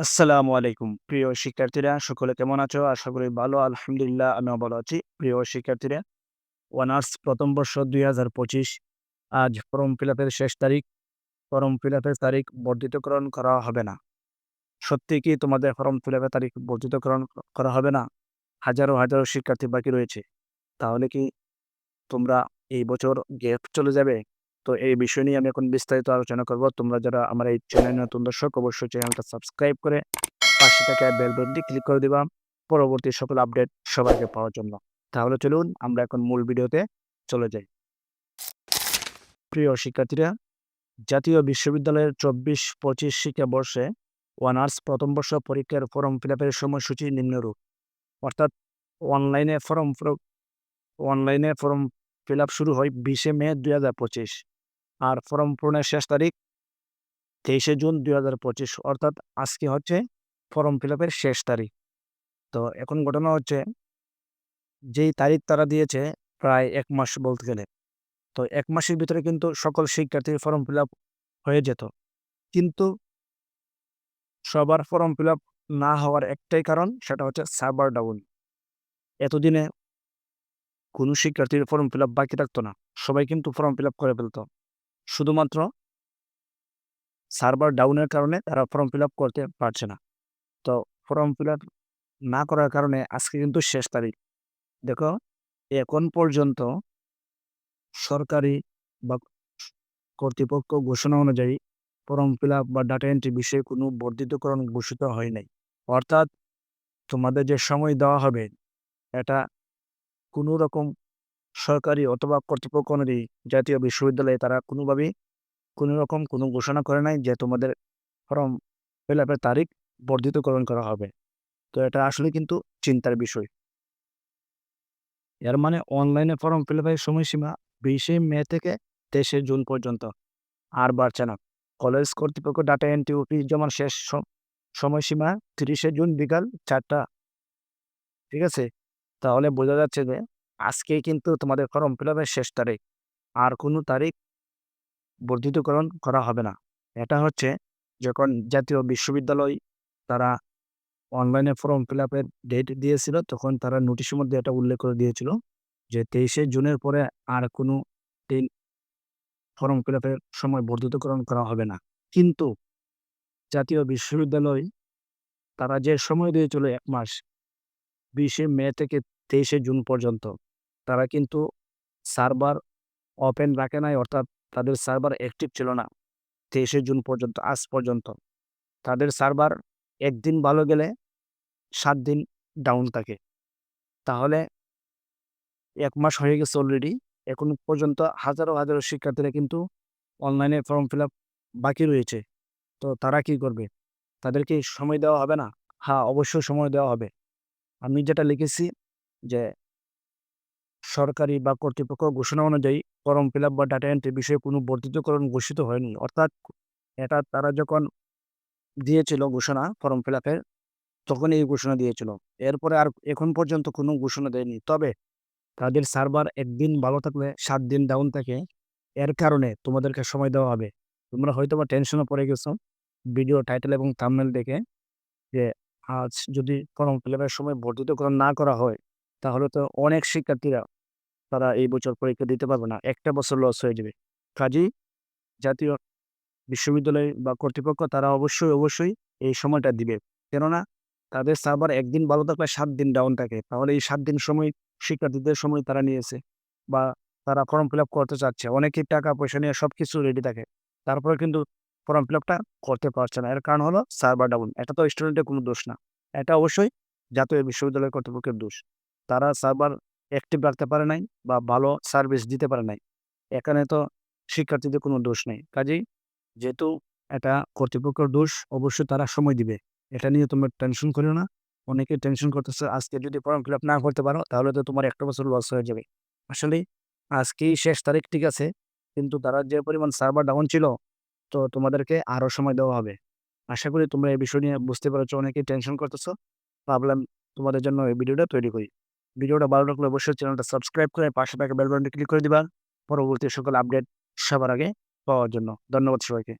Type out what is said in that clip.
আসসালামু আলাইকুম। প্রিয় শিক্ষার্থীরা, সকলে কেমন আছো? আশা করি ভালো, আলহামদুলিল্লাহ, আমিও ভালো আছি। প্রিয় শিক্ষার্থীরা, অনার্স প্রথম বর্ষ দুই হাজার পঁচিশ, আজ ফর্ম ফিল শেষ তারিখ। ফর্ম ফিল তারিখ বর্ধিতকরণ করা হবে না। সত্যি কি তোমাদের ফর্ম ফিল তারিখ বর্ধিতকরণ করা হবে না? হাজারো হাজারো শিক্ষার্থী বাকি রয়েছে। তাহলে কি তোমরা এই বছর গ্যাপ চলে যাবে? তো এই বিষয় নিয়ে আমি এখন বিস্তারিত আলোচনা করব। তোমরা যারা আমার এই চ্যানেল নতুন দর্শক, অবশ্যই চ্যানেলটা সাবস্ক্রাইব করে পাশে থাকা বেল বাটনটি ক্লিক করে দিবা। পরবর্তী সকল আপডেট সবাইকে পাওয়ার জন্য। তাহলে চলুন, আমরা এখন মূল ভিডিওতে চলে যাই। প্রিয় শিক্ষার্থীরা, জাতীয় বিশ্ববিদ্যালয়ের চব্বিশ পঁচিশ শিক্ষাবর্ষে অনার্স প্রথম বর্ষ পরীক্ষার ফর্ম ফিল আপের সময়সূচি নিম্নরূপ। অর্থাৎ অনলাইনে ফর্ম অনলাইনে ফর্ম ফিল আপ শুরু হয় বিশে মে দুই হাজার পঁচিশ। আর ফর্ম পূরণের শেষ তারিখ তেইশে জুন দুই হাজার পঁচিশ। অর্থাৎ আজকে হচ্ছে ফর্ম ফিল আপের শেষ তারিখ। তো এখন ঘটনা হচ্ছে, যেই তারিখ তারা দিয়েছে প্রায় এক মাস বলতে গেলে। তো এক মাসের ভিতরে কিন্তু সকল শিক্ষার্থীর ফর্ম ফিল আপ হয়ে যেত। কিন্তু সবার ফর্ম ফিল আপ না হওয়ার একটাই কারণ সেটা হচ্ছে সার্ভার ডাউন এতদিনে কোনো শিক্ষার্থীর ফর্ম ফিল আপ বাকি থাকতো না। সবাই কিন্তু ফর্ম ফিল আপ করে ফেলতো। শুধুমাত্র সার্ভার ডাউনের কারণে তারা ফর্ম ফিল আপ করতে পারছে না। তো ফর্ম ফিল আপ না করার কারণে আজকে কিন্তু শেষ তারিখ। দেখো, এখন পর্যন্ত সরকারি বা কর্তৃপক্ষ ঘোষণা অনুযায়ী ফর্ম ফিল আপ বা ডাটা এন্ট্রি বিষয়ে কোনো বর্ধিতকরণ ঘোষিত হয় নাই। অর্থাৎ তোমাদের যে সময় দেওয়া হবে, এটা কোনো রকম সরকারি অথবা কর্তৃপক্ষ অনুযায়ী জাতীয় বিশ্ববিদ্যালয়ে তারা কোনোভাবেই কোনো রকম কোনো ঘোষণা করে নাই যে তোমাদের ফর্ম ফিল আপের তারিখ বর্ধিতকরণ করা হবে। তো এটা আসলে কিন্তু চিন্তার বিষয়। এর মানে অনলাইনে ফর্ম ফিল আপের সময়সীমা বিশে মে থেকে তেইশে জুন পর্যন্ত। আর বাড়ছে না। কলেজ কর্তৃপক্ষ ডাটা এন্ট্রি অফিস জমার শেষ সময়সীমা তিরিশে জুন বিকাল চারটা। ঠিক আছে? তাহলে বোঝা যাচ্ছে যে আজকে কিন্তু তোমাদের ফর্ম ফিল আপের শেষ তারিখ। আর কোনো তারিখ বর্ধিতকরণ করা হবে না। এটা হচ্ছে যখন জাতীয় বিশ্ববিদ্যালয় তারা অনলাইনে ফর্ম ফিল আপের ডেট দিয়েছিল, তখন তারা নোটিশের মধ্যে এটা উল্লেখ করে দিয়েছিল যে তেইশে জুনের পরে আর কোনো দিন ফর্ম ফিল আপের সময় বর্ধিতকরণ করা হবে না। কিন্তু জাতীয় বিশ্ববিদ্যালয় তারা যে সময় দিয়েছিল এক মাস, বিশে মে থেকে তেইশে জুন পর্যন্ত তারা কিন্তু সার্ভার ওপেন রাখে নাই, অর্থাৎ তাদের সার্ভার অ্যাক্টিভ ছিল না তেইশে জুন পর্যন্ত, আজ পর্যন্ত। তাদের সার্ভার একদিন ভালো গেলে সাত দিন ডাউন থাকে। তাহলে এক মাস হয়ে গেছে অলরেডি এখন পর্যন্ত হাজারো হাজারো শিক্ষার্থীরা কিন্তু অনলাইনে ফর্ম ফিল বাকি রয়েছে। তো তারা কি করবে? তাদেরকে সময় দেওয়া হবে না? হ্যাঁ অবশ্যই সময় দেওয়া হবে। আমি যেটা লিখেছি যে সরকারি বা কর্তৃপক্ষ ঘোষণা অনুযায়ী ফর্ম ফিল বা ডাটা এন্ট্রি বিষয়ে কোনো বর্ধিতকরণ ঘোষিত হয়নি। অর্থাৎ এটা তারা যখন দিয়েছিল ঘোষণা ফর্ম ফিল আপের তখন এই ঘোষণা দিয়েছিল। এরপরে আর এখন পর্যন্ত কোনো ঘোষণা দেয়নি। তবে তাদের সার্ভার একদিন ভালো থাকলে সাত দিন ডাউন থাকে। এর কারণে তোমাদেরকে সময় দেওয়া হবে। তোমরা হয়তো বা টেনশনে পড়ে গেছো। ভিডিও টাইটেল এবং থামনেল দেখে যে আজ যদি ফর্ম ফিল আপের সময় বর্ধিতকরণ না করা হয় তাহলে তো অনেক শিক্ষার্থীরা তারা এই বছর পরীক্ষা দিতে পারবে না। একটা বছর লস হয়ে যাবে। কাজেই জাতীয় বিশ্ববিদ্যালয় বা কর্তৃপক্ষ তারা অবশ্যই অবশ্যই এই সময়টা দিবে। কেননা তাদের সার্ভার একদিন ভালো থাকলে সাত দিন ডাউন থাকে। তাহলে এই সাত দিন সময় শিক্ষার্থীদের সময় তারা নিয়েছে বা তারা ফর্ম ফিল আপ করতে চাচ্ছে। অনেকেই টাকা, পয়সা নিয়ে সব কিছু রেডি থাকে। তারপরে কিন্তু ফর্ম ফিল আপটা করতে পারছে না। এর কারণ হলো সার্ভার ডাউন এটা তো স্টুডেন্টের কোনো দোষ না। এটা অবশ্যই জাতীয় বিশ্ববিদ্যালয় কর্তৃপক্ষের দোষ। তারা সার্ভার অ্যাক্টিভ রাখতে পারে নাই বা ভালো সার্ভিস দিতে পারে নাই। এখানে তো শিক্ষার্থীদের কোনো দোষ নেই। কাজেই যেহেতু এটা কর্তৃপক্ষের দোষ, অবশ্যই তারা সময় দিবে। এটা নিয়ে তোমরা টেনশন করিও না। অনেকে টেনশন করতেছে, আজকে যদি ফর্ম ফিল না করতে পারো, তাহলে তো তোমার একটা বছর লস হয়ে যাবে। আসলে আজকেই শেষ তারিখ, ঠিক আছে? কিন্তু তারা যে পরিমাণ সার্ভার ডাউন ছিল, তো তোমাদেরকে আরও সময় দেওয়া হবে। আশা করি তোমরা এই বিষয় নিয়ে বুঝতে পারছ, অনেকেই টেনশন করতেছো। ভাবলাম তোমাদের জন্য এই ভিডিওটা তৈরি করি। ভিডিওটা ভালো লাগলে অবশ্যই চ্যানেলটা সাবস্ক্রাইব করে পাশে থাকা বেলবনটা ক্লিক করে দিবা। পরবর্তী সকল আপডেট সবার আগে পাওয়ার জন্য। ধন্যবাদ সবাইকে।